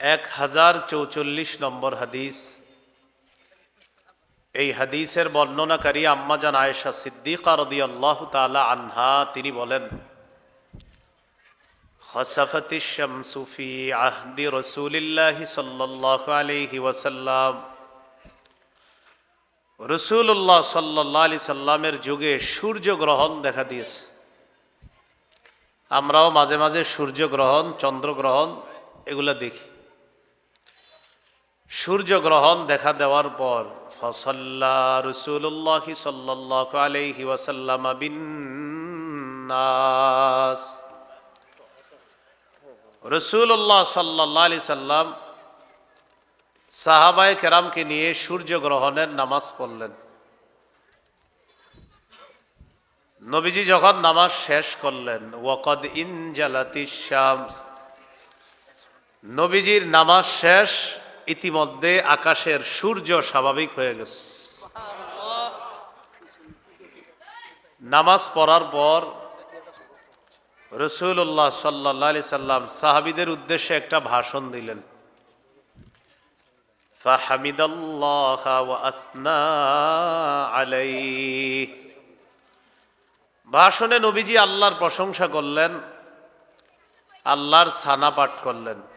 এক হাজার চৌচল্লিশ নম্বর হাদিস এই হাদিসের বর্ণনাকারী আম্মাজান আয়েশা সিদ্দিকা রদি আল্লাহ তালা আনহা তিনি বলেন خسفت الشمس في عهد رسول الله صلى الله عليه وسلم রসুল্লাহ সাল্লাহ আলি সাল্লামের যুগে সূর্য গ্রহণ দেখা দিয়েছে আমরাও মাঝে মাঝে সূর্য গ্রহণ চন্দ্রগ্রহণ এগুলো দেখি সূর্য গ্রহণ দেখা দেওয়ার পর ফসল্লা রসুল্লাহ সাল্লাহ আলহি ওয়াসাল্লাম বিন্নাস। রসুল্লাহ সাল্লাহ আলি সাল্লাম সাহাবায় কেরামকে নিয়ে সূর্য গ্রহণের নামাজ পড়লেন। নবীজি যখন নামাজ শেষ করলেন, ওয়াকদ ইনজালাতি শামস নবীজির নামাজ শেষ ইতিমধ্যে আকাশের সূর্য স্বাভাবিক হয়ে গেছে। নামাজ পড়ার পর রসুল্লাহ সাল্লি সাল্লাম সাহাবিদের উদ্দেশ্যে একটা ভাষণ দিলেন। ভাষণে নবীজি আল্লাহর প্রশংসা করলেন, আল্লাহর সানা পাঠ করলেন।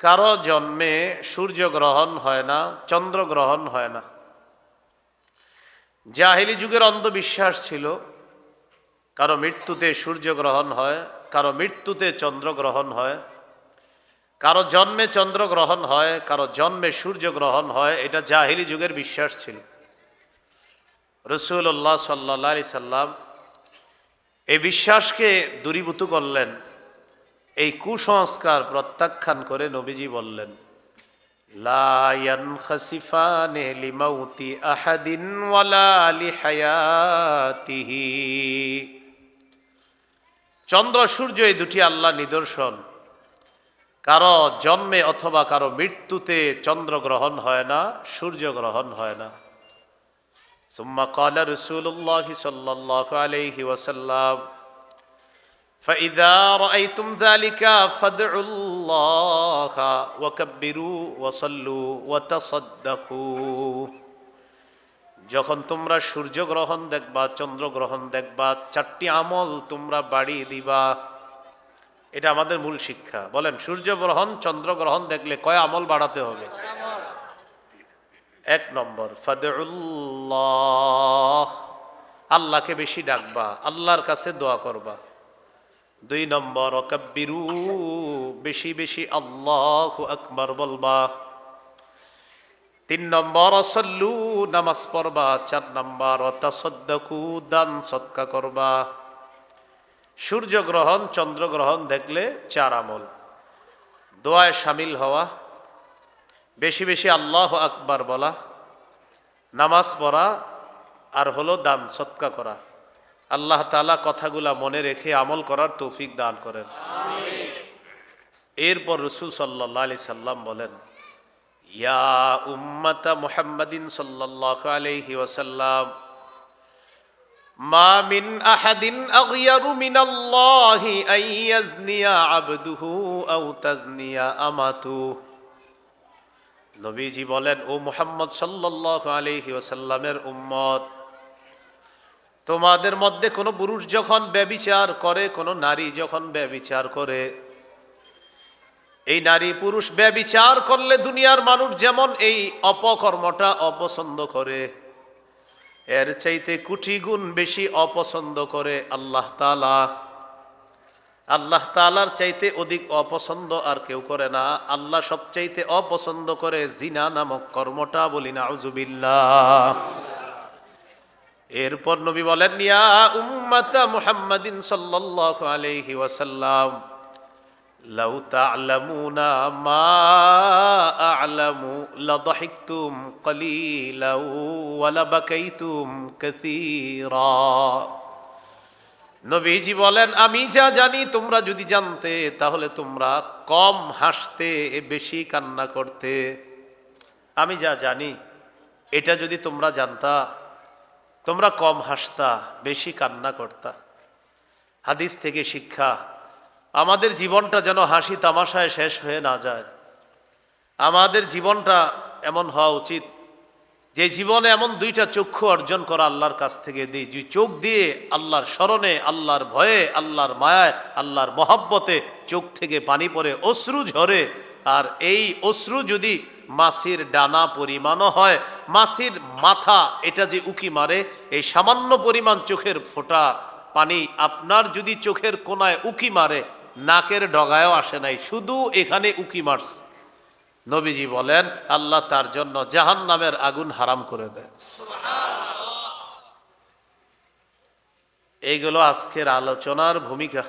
কারও জন্মে সূর্য গ্রহণ হয় না, চন্দ্র গ্রহণ হয় না। জাহিলি যুগের অন্ধবিশ্বাস ছিল, কারও মৃত্যুতে সূর্য গ্রহণ হয়, কারও মৃত্যুতে চন্দ্র গ্রহণ হয়। কারও জন্মে চন্দ্র গ্রহণ হয়, কারও জন্মে সূর্য গ্রহণ হয়, এটা জাহিলি যুগের বিশ্বাস ছিল। রসুল্লাহ সাল্লা সাল্লাম এই বিশ্বাসকে দূরীভূত করলেন। এই কুসংস্কার প্রত্যাখ্যান করে নবীজি বললেন চন্দ্র, সূর্য এই দুটি আল্লাহ নিদর্শন। কারও জন্মে অথবা কারও মৃত্যুতে চন্দ্র গ্রহণ হয় না, সূর্য গ্রহণ হয় না। সুম্মা কলা রসুল্লাহ সাল্লাহ আলহি ওসাল্লাম فإذا رأيتم ذلك فادعوا الله وكبروا وصلوا وتصدقوا যখন তোমরা সূর্য গ্রহণ দেখবা চন্দ্র গ্রহণ দেখবা চারটি আমল তোমরা বাড়িয়ে দিবা এটা আমাদের মূল শিক্ষা বলেন সূর্য গ্রহণ চন্দ্র গ্রহণ দেখলে কয় আমল বাড়াতে হবে এক নম্বর ফাদুল্লাহ আল্লাহকে বেশি ডাকবা আল্লাহর কাছে দোয়া করবা দুই নম্বর অকাব্বিরু বেশি বেশি আল্লাহ আকবর বলবা। তিন নম্বর অসল্লু নামাজ পড়বা। চার নম্বর অতাসদ্দাকু দান সৎকা করবা। সূর্য গ্রহণ, চন্দ্র গ্রহণ দেখলে চার আমল। দোয়ায় সামিল হওয়া। বেশি বেশি আল্লাহ আকবার বলা। নামাজ পড়া আর হলো দান সৎকা করা। আল্লাহ তালা কথাগুলা মনে রেখে আমল করার তৌফিক দান করেন। এরপর রসুল সাল্লাহ আলি সাল্লাম বলেন, ইয়া উম্মতা মুহাম্মাদিন সাল্লাল্লাহু আলাইহি ওয়াসাল্লাম, মা মিন আহাদিন আগয়ারু মিনাল্লাহি আন আমাতু। নবীজি বলেন, ও মুহাম্মদ সাল্লাল্লাহু আলাইহি ওয়াসাল্লামের উম্মত তোমাদের মধ্যে কোনো পুরুষ যখন ব্যবিচার করে, কোনো নারী যখন ব্যবিচার করে, এই নারী পুরুষ ব্যবিচার করলে দুনিয়ার মানুষ যেমন এই অপকর্মটা অপছন্দ করে, এর চাইতে কুটি গুণ বেশি অপছন্দ করে আল্লাহ তালা আল্লাহ তালার চাইতে অধিক অপছন্দ আর কেউ করে না। আল্লাহ সবচাইতে অপছন্দ করে জিনা নামক কর্মটা বলি না আউজুবিল্লাহ এরপর নবী বলেন আলাইহি ওয়াসাল্লাম মা আ'লামু নবীজি বলেন, আমি যা জানি তোমরা যদি জানতে, তাহলে তোমরা কম হাসতে, বেশি কান্না করতে। আমি যা জানি, এটা যদি তোমরা জানতা তোমরা কম হাসতা, বেশি কান্না করতা। হাদিস থেকে শিক্ষা, আমাদের জীবনটা যেন হাসি তামাশায় শেষ হয়ে না যায়। আমাদের জীবনটা এমন হওয়া উচিত, যে জীবনে এমন দুইটা চক্ষু অর্জন করা আল্লাহর কাছ থেকে দিই। যে চোখ দিয়ে আল্লাহর স্মরণে, আল্লাহর ভয়ে, আল্লাহর মায়ায়, আল্লাহর মহাব্বতে চোখ থেকে পানি পড়ে, অশ্রু ঝরে। আর এই অশ্রু যদি মাসির ডানা পরিমাণও হয় মাসির মাথা এটা যে উকি মারে এই সামান্য পরিমাণ চোখের ফোঁটা পানি আপনার যদি চোখের কোনায় উকি মারে নাকের ডগায়ও আসে নাই শুধু এখানে উকি মারছে। নবীজি বলেন আল্লাহ তার জন্য জাহান নামের আগুন হারাম করে দেয় এইগুলো আজকের আলোচনার ভূমিকা।